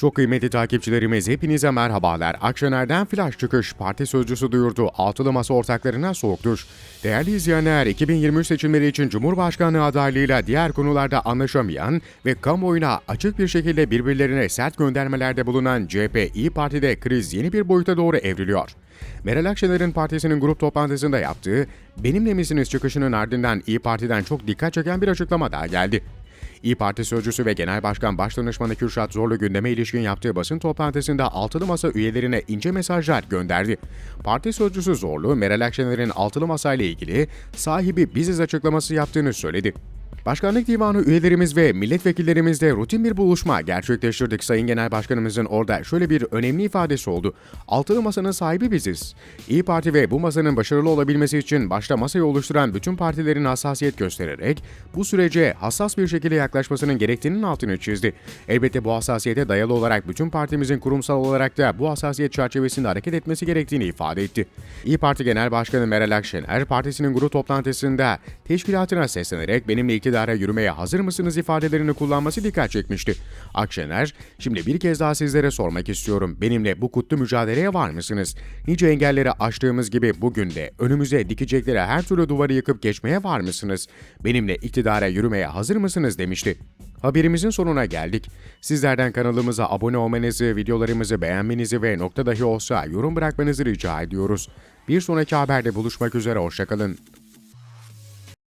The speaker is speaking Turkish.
Çok kıymetli takipçilerimiz hepinize merhabalar. Akşener'den flash çıkış parti sözcüsü duyurdu. Altılı masa ortaklarına soğuk duş. Değerli izleyenler 2023 seçimleri için Cumhurbaşkanlığı adaylığıyla diğer konularda anlaşamayan ve kamuoyuna açık bir şekilde birbirlerine sert göndermelerde bulunan CHP İyi Parti'de kriz yeni bir boyuta doğru evriliyor. Meral Akşener'in partisinin grup toplantısında yaptığı benimle misiniz çıkışının ardından İyi Parti'den çok dikkat çeken bir açıklama daha geldi. İyi Parti Sözcüsü ve Genel Başkan Başdanışmanı Kürşat Zorlu gündeme ilişkin yaptığı basın toplantısında altılı masa üyelerine ince mesajlar gönderdi. Parti Sözcüsü Zorlu, Meral Akşener'in altılı masa ile ilgili sahibi biziz açıklaması yaptığını söyledi. Başkanlık Divanı üyelerimiz ve milletvekillerimizle rutin bir buluşma gerçekleştirdik. Sayın Genel Başkanımızın orada şöyle bir önemli ifadesi oldu. Altılı masanın sahibi biziz. İyi Parti ve bu masanın başarılı olabilmesi için başta masayı oluşturan bütün partilerin hassasiyet göstererek bu sürece hassas bir şekilde yaklaşmasının gerektiğinin altını çizdi. Elbette bu hassasiyete dayalı olarak bütün partimizin kurumsal olarak da bu hassasiyet çerçevesinde hareket etmesi gerektiğini ifade etti. İyi Parti Genel Başkanı Meral Akşener, partisinin grup toplantısında teşkilatına seslenerek benimle iktidara yürümeye hazır mısınız ifadelerini kullanması dikkat çekmişti. Akşener, şimdi bir kez daha sizlere sormak istiyorum. Benimle bu kutlu mücadeleye var mısınız? Nice engelleri aştığımız gibi bugün de önümüze dikecekleri her türlü duvarı yıkıp geçmeye var mısınız? Benimle iktidara yürümeye hazır mısınız demişti. Haberimizin sonuna geldik. Sizlerden kanalımıza abone olmanızı, videolarımızı beğenmenizi ve nokta dahi olsa yorum bırakmanızı rica ediyoruz. Bir sonraki haberde buluşmak üzere, hoşçakalın.